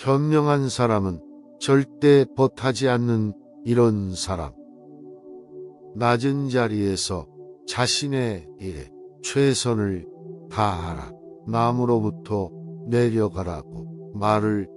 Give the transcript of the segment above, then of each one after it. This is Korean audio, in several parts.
현명한 사람은 절대 벗하지 않는 이런 사람. 낮은 자리에서 자신의 일에 최선을 다하라. 남으로부터 내려가라고 말을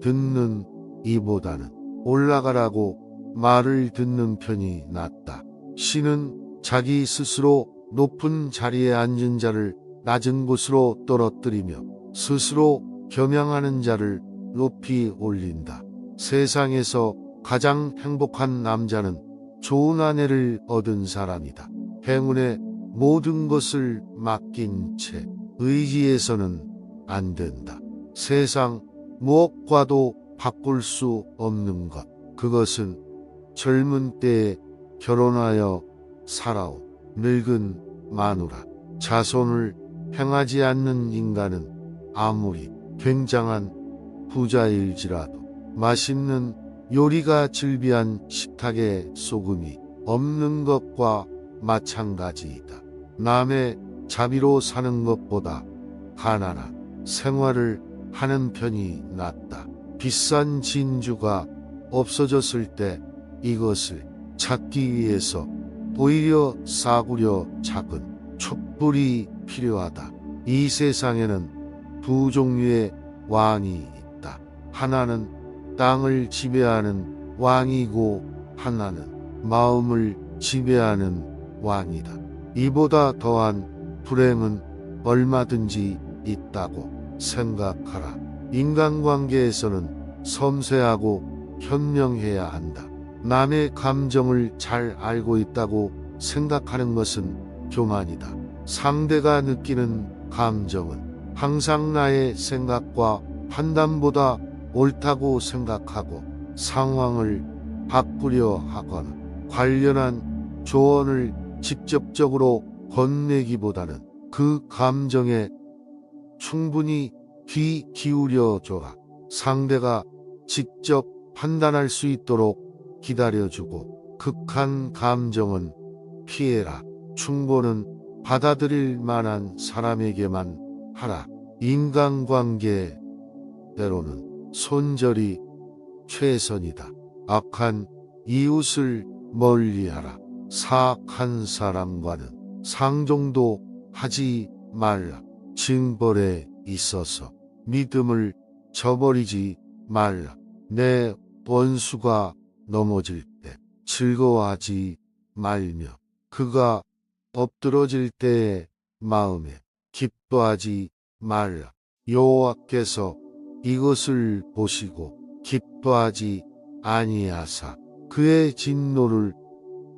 듣는 이보다는 올라가라고 말을 듣는 편이 낫다. 신은 자기 스스로 높은 자리에 앉은 자를 낮은 곳으로 떨어뜨리며 스스로 겸양하는 자를 높이 올린다. 세상에서 가장 행복한 남자는 좋은 아내를 얻은 사람이다. 행운에 모든 것을 맡긴 채 의지해서는 안 된다. 세상 무엇과도 바꿀 수 없는 것. 그것은 젊은 때에 결혼하여 살아온 늙은 마누라. 자손을 행하지 않는 인간은 아무리 굉장한 부자일지라도 맛있는 요리가 즐비한 식탁에 소금이 없는 것과 마찬가지이다. 남의 자비로 사는 것보다 가난한 생활을 하는 편이 낫다. 비싼 진주가 없어졌을 때 이것을 찾기 위해서 오히려 싸구려 작은 촛불이 필요하다. 이 세상에는 두 종류의 왕이. 하나는 땅을 지배하는 왕이고 하나는 마음을 지배하는 왕이다. 이보다 더한 불행은 얼마든지 있다고 생각하라. 인간관계에서는 섬세하고 현명해야 한다. 남의 감정을 잘 알고 있다고 생각하는 것은 교만이다. 상대가 느끼는 감정은 항상 나의 생각과 판단보다 옳다고 생각하고 상황을 바꾸려 하거나 관련한 조언을 직접적으로 건네기보다는 그 감정에 충분히 귀 기울여 줘라. 상대가 직접 판단할 수 있도록 기다려주고 극한 감정은 피해라. 충고는 받아들일 만한 사람에게만 하라. 인간관계 때로는 손절이 최선이다. 악한 이웃을 멀리하라. 사악한 사람과는 상종도 하지 말라. 징벌에 있어서 믿음을 저버리지 말라. 내 원수가 넘어질 때 즐거워하지 말며 그가 엎드러질 때의 마음에 기뻐하지 말라. 여호와께서 이것을 보시고 기뻐하지 아니하사 그의 진노를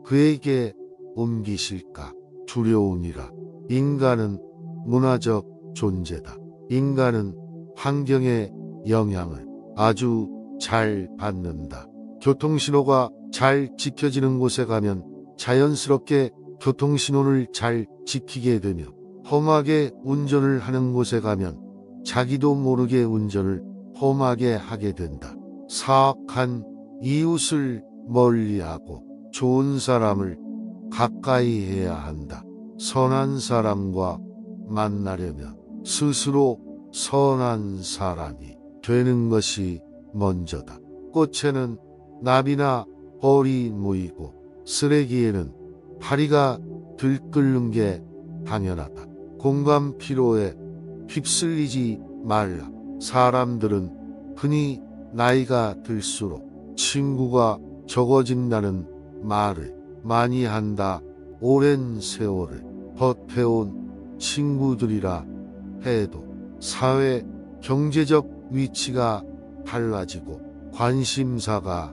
그에게 옮기실까 두려우니라. 인간은 문화적 존재다. 인간은 환경의 영향을 아주 잘 받는다. 교통신호가 잘 지켜지는 곳에 가면 자연스럽게 교통신호를 잘 지키게 되며 험하게 운전을 하는 곳에 가면 자기도 모르게 운전을 험하게 하게 된다. 사악한 이웃을 멀리하고 좋은 사람을 가까이 해야 한다. 선한 사람과 만나려면 스스로 선한 사람이 되는 것이 먼저다. 꽃에는 나비나 벌이 모이고 쓰레기에는 파리가 들끓는 게 당연하다. 공감 피로에 휩쓸리지 말라. 사람들은 흔히 나이가 들수록 친구가 적어진다는 말을 많이 한다. 오랜 세월을 버텨온 친구들이라 해도 사회 경제적 위치가 달라지고 관심사가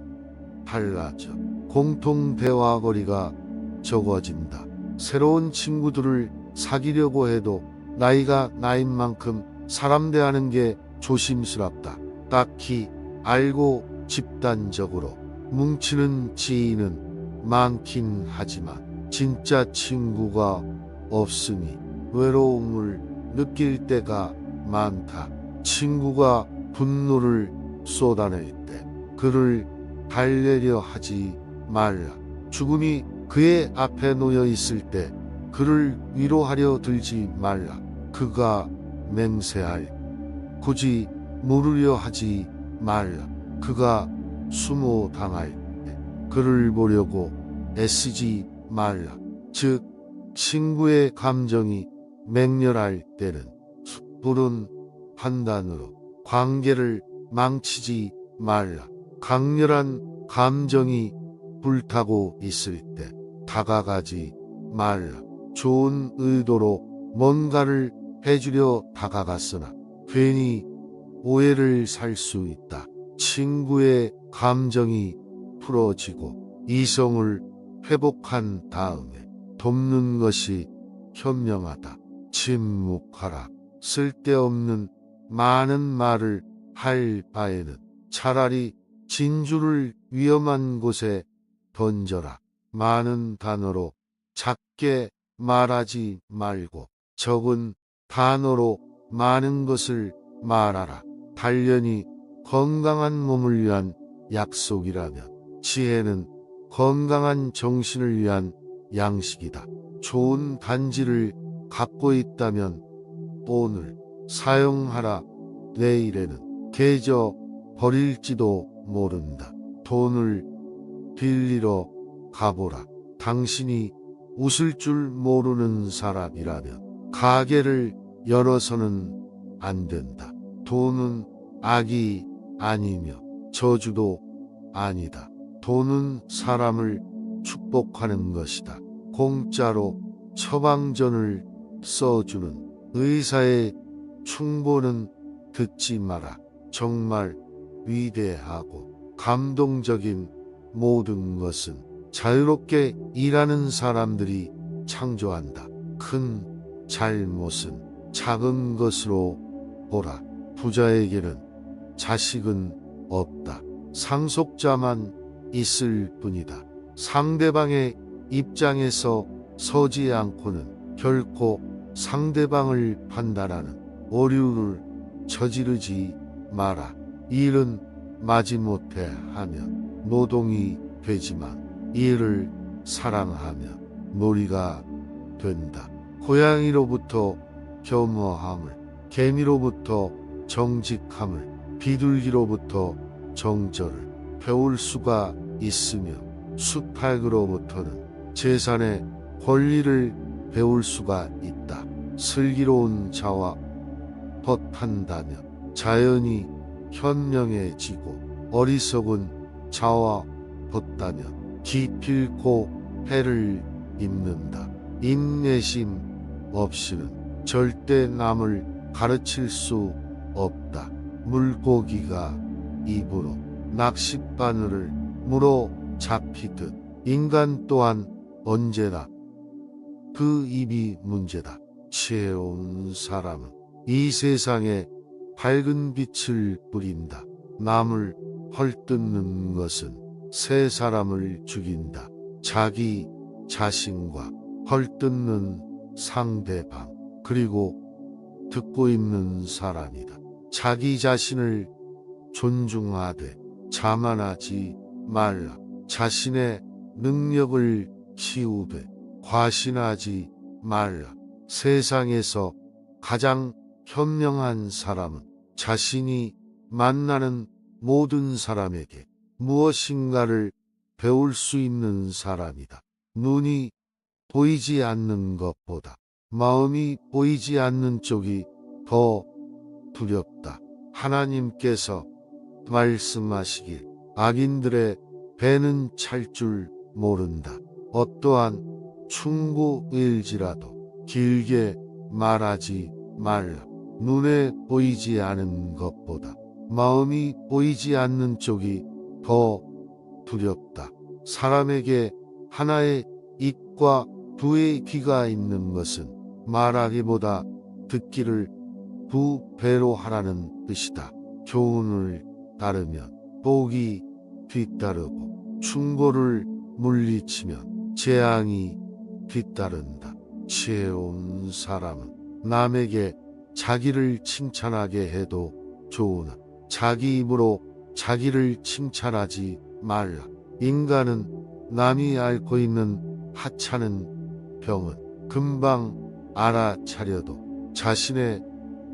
달라져 공통 대화거리가 적어진다. 새로운 친구들을 사귀려고 해도 나이가 나인 만큼 사람 대하는 게 조심스럽다. 딱히 알고 집단적으로 뭉치는 지인은 많긴 하지만 진짜 친구가 없으니 외로움을 느낄 때가 많다. 친구가 분노를 쏟아낼 때 그를 달래려 하지 말라. 죽음이 그의 앞에 놓여 있을 때 그를 위로하려 들지 말라. 그가 맹세할 굳이 물으려 하지 말라. 그가 당할 때 그를 보려고 애쓰지 말라. 즉 친구의 감정이 맹렬할 때는 섣부른 판단으로 관계를 망치지 말라. 강렬한 감정이 불타고 있을 때 다가가지 말라. 좋은 의도로 뭔가를 해주려 다가갔으나 괜히 오해를 살 수 있다. 친구의 감정이 풀어지고 이성을 회복한 다음에 돕는 것이 현명하다. 침묵하라. 쓸데없는 많은 말을 할 바에는 차라리 진주를 위험한 곳에 던져라. 많은 단어로 작게 말하지 말고 적은 단어로 많은 것을 말하라. 단련이 건강한 몸을 위한 약속이라면 지혜는 건강한 정신을 위한 양식이다. 좋은 단지를 갖고 있다면 오늘 사용하라. 내일에는 계져 버릴지도 모른다. 돈을 빌리러 가보라. 당신이 웃을 줄 모르는 사람이라면 가게를 열어서는 안 된다. 돈은 악이 아니며 저주도 아니다. 돈은 사람을 축복하는 것이다. 공짜로 처방전을 써주는 의사의 충고는 듣지 마라. 정말 위대하고 감동적인 모든 것은 자유롭게 일하는 사람들이 창조한다. 큰 잘못은 작은 것으로 보라. 부자에게는 자식은 없다. 상속자만 있을 뿐이다. 상대방의 입장에서 서지 않고는 결코 상대방을 판단하는 오류를 저지르지 마라. 일은 마지못해 하면 노동이 되지만 일을 사랑하면 놀이가 된다. 고양이로부터 겸허함을, 개미로부터 정직함을, 비둘기로부터 정절을 배울 수가 있으며 수탉으로부터는 재산의 권리를 배울 수가 있다. 슬기로운 자와 벗한다면 자연이 현명해지고 어리석은 자와 벗다면 기필코 해를 입는다. 인내심 없이는 절대 남을 가르칠 수 없다. 물고기가 입으로 낚싯바늘을 물어 잡히듯 인간 또한 언제나 그 입이 문제다. 지혜로운 사람은 이 세상에 밝은 빛을 뿌린다. 남을 헐뜯는 것은 새 사람을 죽인다. 자기 자신과 헐뜯는 상대방, 그리고 듣고 있는 사람이다. 자기 자신을 존중하되 자만하지 말라. 자신의 능력을 키우되 과신하지 말라. 세상에서 가장 현명한 사람은 자신이 만나는 모든 사람에게 무엇인가를 배울 수 있는 사람이다. 눈이 보이지 않는 것보다 마음이 보이지 않는 쪽이 더 두렵다. 하나님께서 말씀하시길 악인들의 배는 찰 줄 모른다. 어떠한 충고일지라도 길게 말하지 말라. 눈에 보이지 않은 것보다 마음이 보이지 않는 쪽이 더 두렵다. 사람에게 하나의 입과 두의 귀가 있는 것은 말하기보다 듣기를 두 배로 하라는 뜻이다. 교훈을 따르면 복이 뒤따르고 충고를 물리치면 재앙이 뒤따른다. 지혜로운 사람은 남에게 자기를 칭찬하게 해도 좋으나 자기 입으로 자기를 칭찬하지 말라. 인간은 남이 앓고 있는 하찮은 병은 금방 알아차려도 자신의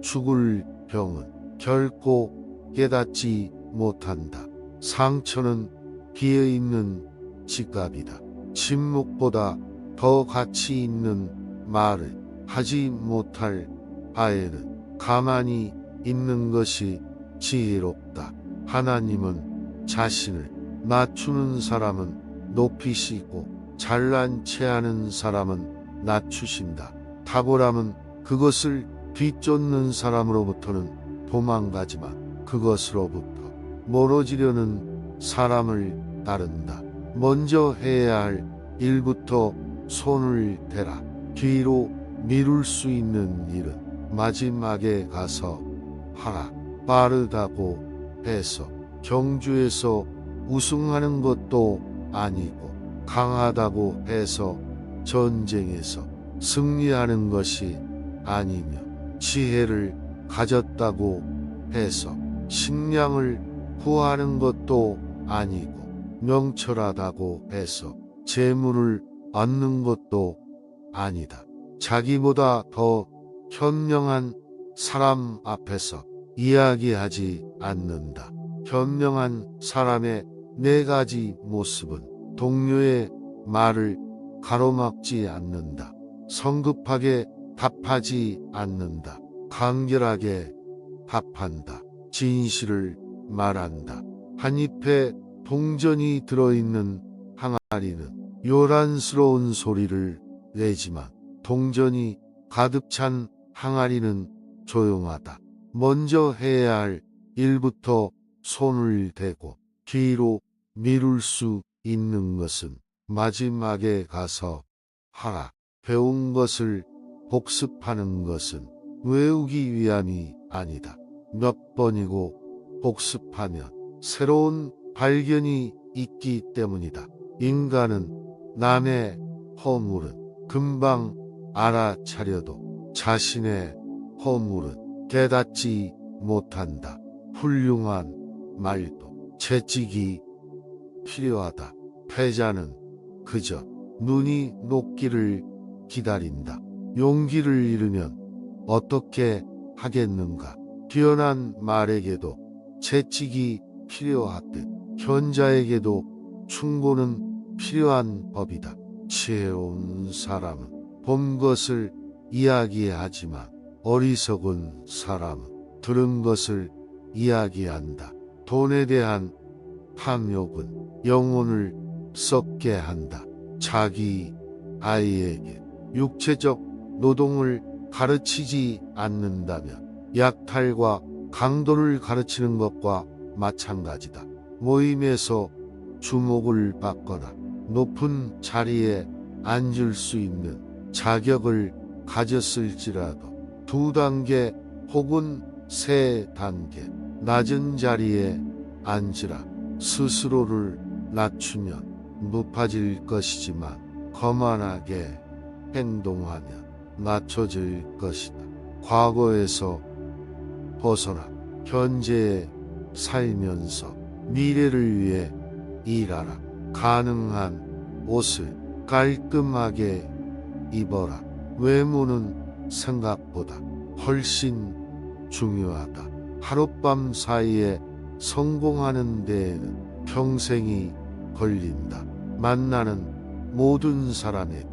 죽을 병은 결코 깨닫지 못한다. 상처는 비어 있는 지갑이다. 침묵보다 더 가치 있는 말을 하지 못할 바에는 가만히 있는 것이 지혜롭다. 하나님은 자신을 낮추는 사람은 높이시고 잘난 체하는 사람은 낮추신다. 탁월함은 그것을 뒤쫓는 사람으로부터는 도망가지만 그것으로부터 멀어지려는 사람을 따른다. 먼저 해야 할 일부터 손을 대라. 뒤로 미룰 수 있는 일은 마지막에 가서 하라. 빠르다고 해서 경주에서 우승하는 것도 아니고 강하다고 해서 전쟁에서 승리하는 것이 아니며 지혜를 가졌다고 해서 식량을 구하는 것도 아니고 명철하다고 해서 재물을 얻는 것도 아니다. 자기보다 더 현명한 사람 앞에서 이야기하지 않는다. 현명한 사람의 네 가지 모습은 동료의 말을 가로막지 않는다. 성급하게 답하지 않는다. 간결하게 답한다. 진실을 말한다. 한 잎에 동전이 들어있는 항아리는 요란스러운 소리를 내지만 동전이 가득 찬 항아리는 조용하다. 먼저 해야 할 일부터 손을 대고 뒤로 미룰 수 있는 것은 마지막에 가서 하라. 배운 것을 복습하는 것은 외우기 위함이 아니다. 몇 번이고 복습하면 새로운 발견이 있기 때문이다. 인간은 남의 허물은 금방 알아차려도 자신의 허물은 깨닫지 못한다. 훌륭한 말도 채찍이 필요하다. 패자는 그저 눈이 녹기를 기다린다. 용기를 잃으면 어떻게 하겠는가? 뛰어난 말에게도 채찍이 필요하듯 현자에게도 충고는 필요한 법이다. 지혜로운 사람은 본 것을 이야기하지만 어리석은 사람은 들은 것을 이야기한다. 돈에 대한 탐욕은 영혼을 썩게 한다. 자기 아이에게 육체적 노동을 가르치지 않는다면 약탈과 강도를 가르치는 것과 마찬가지다. 모임에서 주목을 받거나 높은 자리에 앉을 수 있는 자격을 가졌을지라도 두 단계 혹은 세 단계 낮은 자리에 앉으라 스스로를 낮추면 높아질 것이지만 거만하게 행동하면 낮춰질 것이다. 과거에서 벗어나 현재에 살면서 미래를 위해 일하라. 가능한 옷을 깔끔하게 입어라. 외모는 생각보다 훨씬 중요하다. 하룻밤 사이에 성공하는 데에는 평생이 걸린다. 만나는 모든 사람에게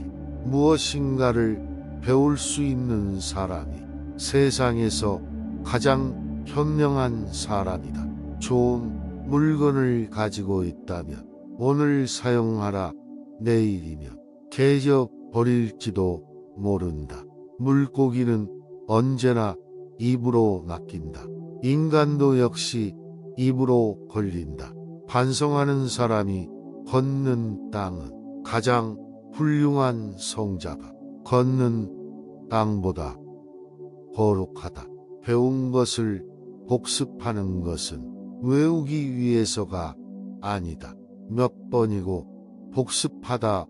무엇인가를 배울 수 있는 사람이 세상에서 가장 현명한 사람이다. 좋은 물건을 가지고 있다면 오늘 사용하라 내일이면 개져 버릴지도 모른다. 물고기는 언제나 입으로 낚인다. 인간도 역시 입으로 걸린다. 반성하는 사람이 걷는 땅은 가장 훌륭한 성자가 걷는 땅보다 거룩하다. 배운 것을 복습하는 것은 외우기 위해서가 아니다. 몇 번이고 복습하다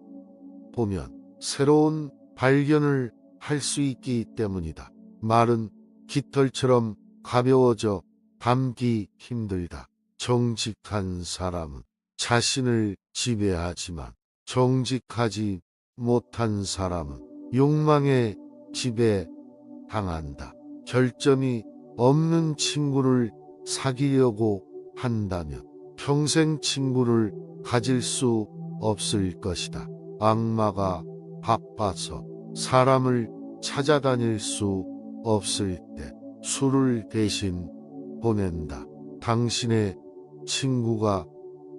보면 새로운 발견을 할 수 있기 때문이다. 말은 깃털처럼 가벼워져 담기 힘들다. 정직한 사람은 자신을 지배하지만 정직하지 못한 사람은 욕망에 지배 당한다. 결점이 없는 친구를 사귀려고 한다면 평생 친구를 가질 수 없을 것이다. 악마가 바빠서 사람을 찾아다닐 수 없을 때 술을 대신 보낸다. 당신의 친구가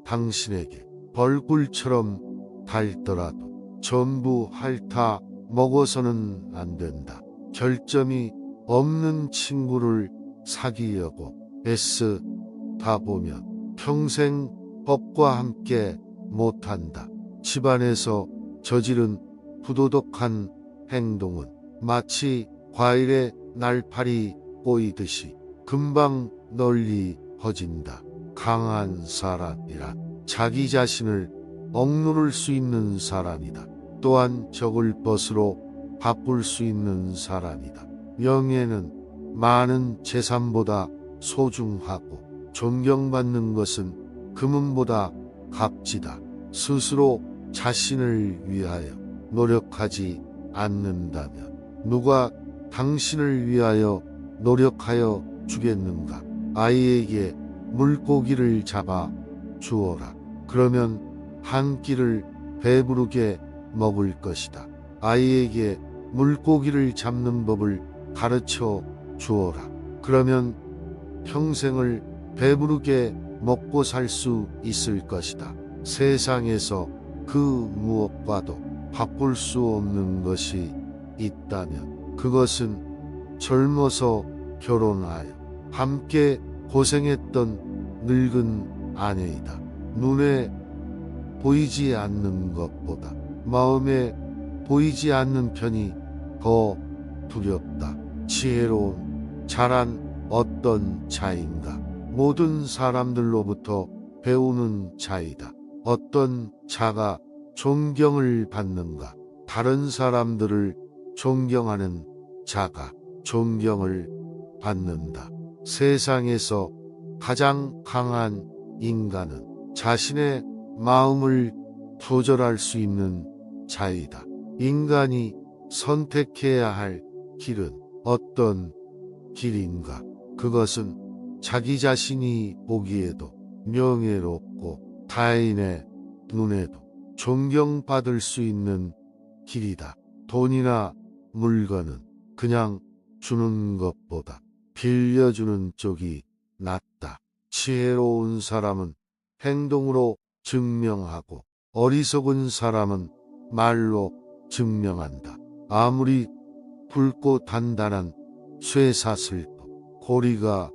당신에게 벌꿀처럼 달더라도 전부 핥아 먹어서는 안 된다. 결점이 없는 친구를 사귀려고 애쓰다 보면 평생 법과 함께 못한다. 집안에서 저지른 부도덕한 행동은 마치 과일에 날파리 꼬이듯이 금방 널리 퍼진다. 강한 사람이란 자기 자신을 억누를 수 있는 사람이다. 또한 적을 벗으로 바꿀 수 있는 사람이다. 명예는 많은 재산보다 소중하고 존경받는 것은 금은보다 값지다. 스스로 자신을 위하여 노력하지 않는다면 누가 당신을 위하여 노력하여 주겠는가? 아이에게 물고기를 잡아 주어라. 그러면 한 끼를 배부르게 먹을 것이다. 아이에게 물고기를 잡는 법을 가르쳐 주어라. 그러면 평생을 배부르게 먹고 살 수 있을 것이다. 세상에서 그 무엇과도 바꿀 수 없는 것이 있다면 그것은 젊어서 결혼하여 함께 고생했던 늙은 아내이다. 눈에 보이지 않는 것보다 마음에 보이지 않는 편이 더 두렵다. 지혜로운 자란 어떤 자인가? 모든 사람들로부터 배우는 자이다. 어떤 자가 존경을 받는가? 다른 사람들을 존경하는 자가 존경을 받는다. 세상에서 가장 강한 인간은 자신의 마음을 조절할 수 있는 자이다. 인간이 선택해야 할 길은 어떤 길인가? 그것은 자기 자신이 보기에도 명예롭고 타인의 눈에도 존경받을 수 있는 길이다. 돈이나 물건은 그냥 주는 것보다 빌려주는 쪽이 낫다. 지혜로운 사람은 행동으로 증명하고 어리석은 사람은 말로 증명한다. 아무리 굵고 단단한 쇠사슬도 고리가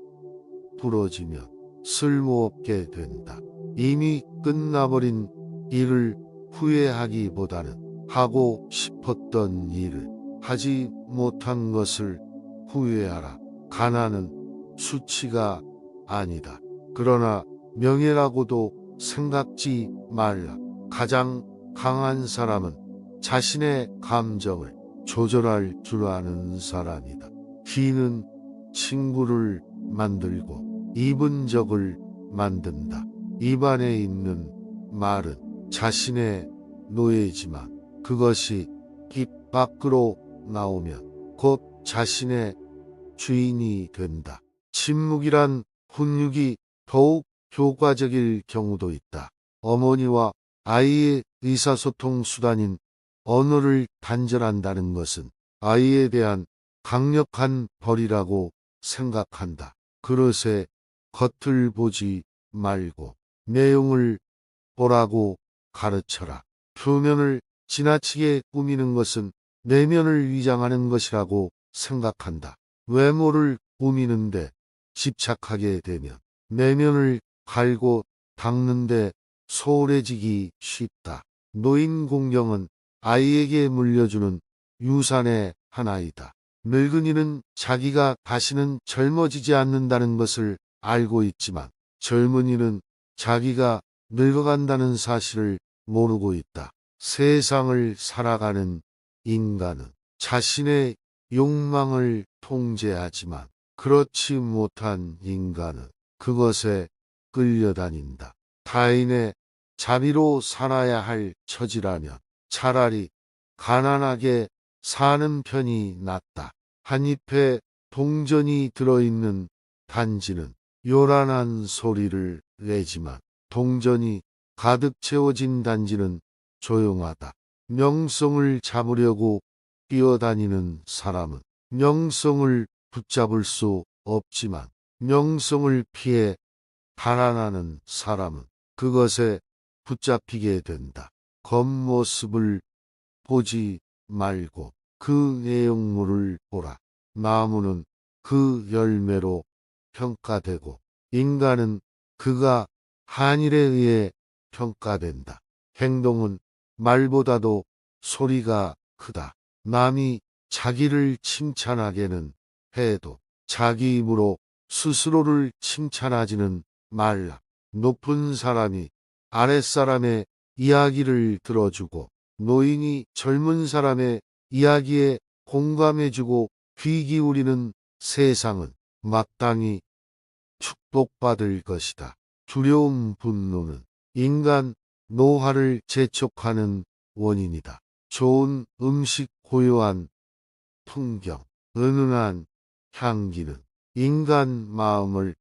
부러지면 쓸모없게 된다. 이미 끝나버린 일을 후회하기보다는 하고 싶었던 일을 하지 못한 것을 후회하라. 가난은 수치가 아니다. 그러나 명예라고도 생각지 말라. 가장 강한 사람은 자신의 감정을 조절할 줄 아는 사람이다. 귀는 친구를 만들고 입은 적을 만든다. 입안에 있는 말은 자신의 노예지만 그것이 입 밖으로 나오면 곧 자신의 주인이 된다. 침묵이란 훈육이 더욱 효과적일 경우도 있다. 어머니와 아이의 의사소통 수단인 언어를 단절한다는 것은 아이에 대한 강력한 벌이라고 생각한다. 그릇에 겉을 보지 말고 내용을 보라고 가르쳐라. 표면을 지나치게 꾸미는 것은 내면을 위장하는 것이라고 생각한다. 외모를 꾸미는데 집착하게 되면 내면을 갈고 닦는데 소홀해지기 쉽다. 노인 공경은 아이에게 물려주는 유산의 하나이다. 늙은이는 자기가 다시는 젊어지지 않는다는 것을 알고 있지만 젊은이는 자기가 늙어간다는 사실을 모르고 있다. 세상을 살아가는 인간은 자신의 욕망을 통제하지만 그렇지 못한 인간은 그것에 끌려다닌다. 타인의 자비로 살아야 할 처지라면 차라리 가난하게 사는 편이 낫다. 한 잎에 동전이 들어있는 단지는 요란한 소리를 내지만 동전이 가득 채워진 단지는 조용하다. 명성을 잡으려고 뛰어다니는 사람은 명성을 붙잡을 수 없지만 명성을 피해 달아나는 사람은 그것에 붙잡히게 된다. 겉모습을 보지 말고 그 내용물을 보라. 나무는 그 열매로 평가되고 인간은 그가 한 일에 의해 평가된다. 행동은 말보다도 소리가 크다. 남이 자기를 칭찬하게는 해도 자기 입으로 스스로를 칭찬하지는 말라. 높은 사람이 아랫사람의 이야기를 들어주고 노인이 젊은 사람의 이야기에 공감해주고 귀 기울이는 세상은 마땅히 축복받을 것이다. 두려움 분노는 인간 노화를 재촉하는 원인이다. 좋은 음식 고요한 풍경, 은은한 향기는 인간 마음을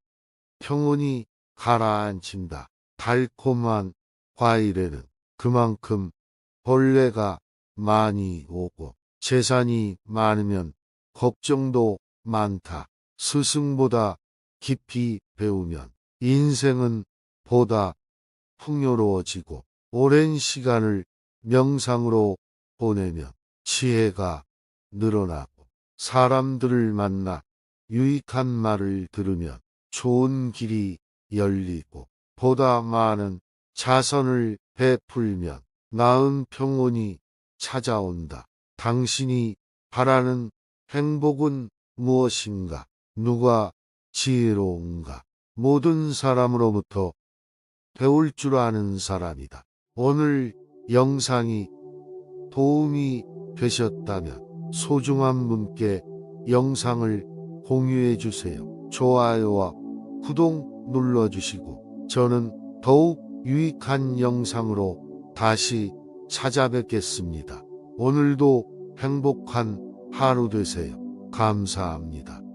평온히 가라앉힌다. 달콤한 과일에는 그만큼 벌레가 많이 오고 재산이 많으면 걱정도 많다. 스승보다 깊이 배우면 인생은 보다 풍요로워지고 오랜 시간을 명상으로 보내면 지혜가 늘어나고 사람들을 만나 유익한 말을 들으면 좋은 길이 열리고 보다 많은 자선을 베풀면 나은 평온이 찾아온다. 당신이 바라는 행복은 무엇인가? 누가 지혜로운가? 모든 사람으로부터 배울 줄 아는 사람이다. 오늘 영상이 도움이 되셨다면 소중한 분께 영상을 공유해 주세요. 좋아요와 구독 눌러주시고 저는 더욱 유익한 영상으로 다시 찾아뵙겠습니다. 오늘도 행복한 하루 되세요. 감사합니다.